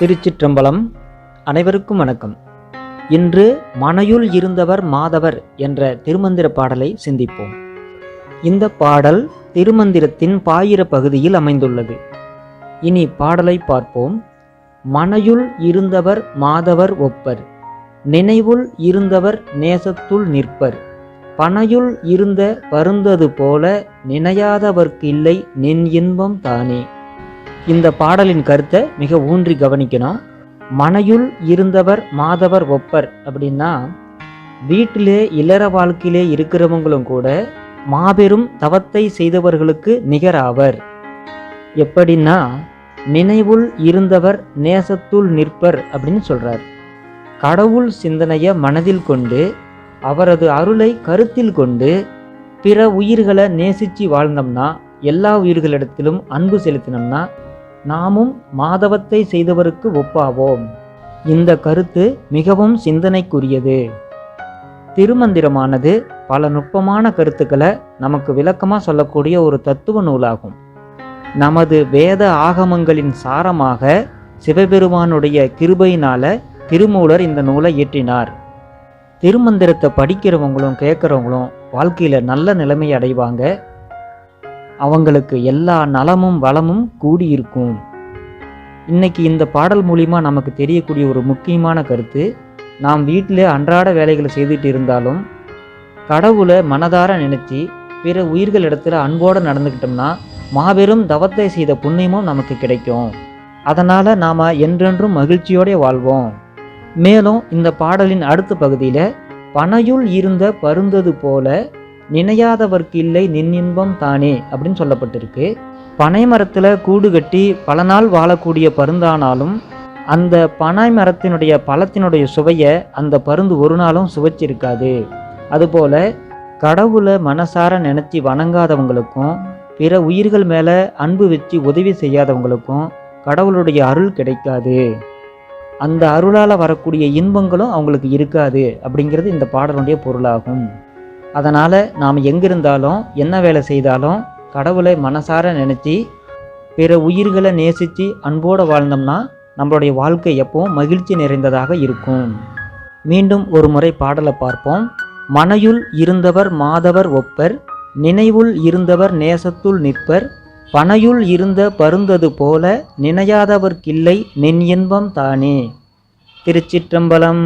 திருச்சிற்றம்பலம். அனைவருக்கும் வணக்கம். இன்று மனையுள் இருந்தவர் மாதவர் என்ற திருமந்திர பாடலை சிந்திப்போம். இந்த பாடல் திருமந்திரத்தின் பாயிர பகுதியில் அமைந்துள்ளது. இனி பாடலை பார்ப்போம். மனையுள் இருந்தவர் மாதவர் ஒப்பர் நினைவுள் இருந்தவர் நேசத்துள் நிற்பர் பனையுள் இருந்த பருந்தது போல நினையாதவர்க்கில்லை நின் இன்பம் தானே. இந்த பாடலின் கருத்தை மிக ஊன்றி கவனிக்கணும். மனையுள் இருந்தவர் மாதவர் ஒப்பர் அப்படின்னா வீட்டிலே இல்லற வாழ்க்கையிலே இருக்கிறவங்களும் கூட மாபெரும் தவத்தை செய்தவர்களுக்கு நிகராவர். எப்படின்னா நினைவுள் இருந்தவர் நேசத்துள் நிற்பர் அப்படின்னு சொல்றார். கடவுள் சிந்தனையை மனதில் கொண்டு அவரது அருளை கருத்தில் கொண்டு பிற உயிர்களை நேசித்து வாழ்ந்தோம்னா எல்லா உயிர்களிடத்திலும் அன்பு செலுத்தினோம்னா நாமும் மாதவத்தை செய்தவருக்கு ஒப்பாவோம். இந்த கருத்து மிகவும் சிந்தனைக்குரியது. திருமந்திரமானது பல நுட்பமான கருத்துக்களை நமக்கு விளக்கமாக சொல்லக்கூடிய ஒரு தத்துவ நூலாகும். நமது வேத ஆகமங்களின் சாரமாக சிவபெருமானுடைய கிருபையினால திருமூலர் இந்த நூலை இயற்றினார். திருமந்திரத்தை படிக்கிறவங்களும் கேட்குறவங்களும் வாழ்க்கையில் நல்ல நிலைமை அடைவாங்க. அவங்களுக்கு எல்லா நலமும் வளமும் கூடியிருக்கும். இன்னைக்கு இந்த பாடல் மூலிமா நமக்கு தெரியக்கூடிய ஒரு முக்கியமான கருத்து நாம் வீட்டில் அன்றாட வேலைகளை செய்துட்டு இருந்தாலும் கடவுளை மனதார நினைச்சி பிற உயிர்கள் இடத்துல அன்போடு நடந்துக்கிட்டோம்னா மாபெரும் தவத்தை செய்த புண்ணியமும் நமக்கு கிடைக்கும். அதனால் நாம் என்றென்றும் மகிழ்ச்சியோடே வாழ்வோம். மேலும் இந்த பாடலின் அடுத்த பகுதியில் பனையுள் இருந்த பருந்தது போல நினையாதவர்க்கு இல்லை நின்னின்பம் தானே அப்படின்னு சொல்லப்பட்டிருக்கு. பனை மரத்தில் கூடு கட்டி பல நாள் வாழக்கூடிய பருந்தானாலும் அந்த பனை மரத்தினுடைய பழத்தினுடைய சுவையை அந்த பருந்து ஒரு நாளும் சுவைச்சிருக்காது. அதுபோல் கடவுளை மனசார நினச்சி வணங்காதவங்களுக்கும் பிற உயிர்கள் மேலே அன்பு வச்சு உதவி செய்யாதவங்களுக்கும் கடவுளுடைய அருள் கிடைக்காது. அந்த அருளால் வரக்கூடிய இன்பங்களும் அவங்களுக்கு இருக்காது அப்படிங்கிறது இந்த பாடலுடைய பொருளாகும். அதனால் நாம் எங்கிருந்தாலும் என்ன வேலை செய்தாலும் கடவுளை மனசார நினச்சி பிற உயிர்களை நேசித்து அன்போடு வாழ்ந்தோம்னா நம்மளுடைய வாழ்க்கை எப்பவும் மகிழ்ச்சி நிறைந்ததாக இருக்கும். மீண்டும் ஒரு முறை பாடலை பார்ப்போம். மனையுள் இருந்தவர் மாதவர் ஒப்பர் நினைவுள் இருந்தவர் நேசத்துள் நிற்பர் பனையுள் இருந்த பருந்தது போல நினையாதவர்க்கில்லை நின் இன்பம் தானே. திருச்சிற்றம்பலம்.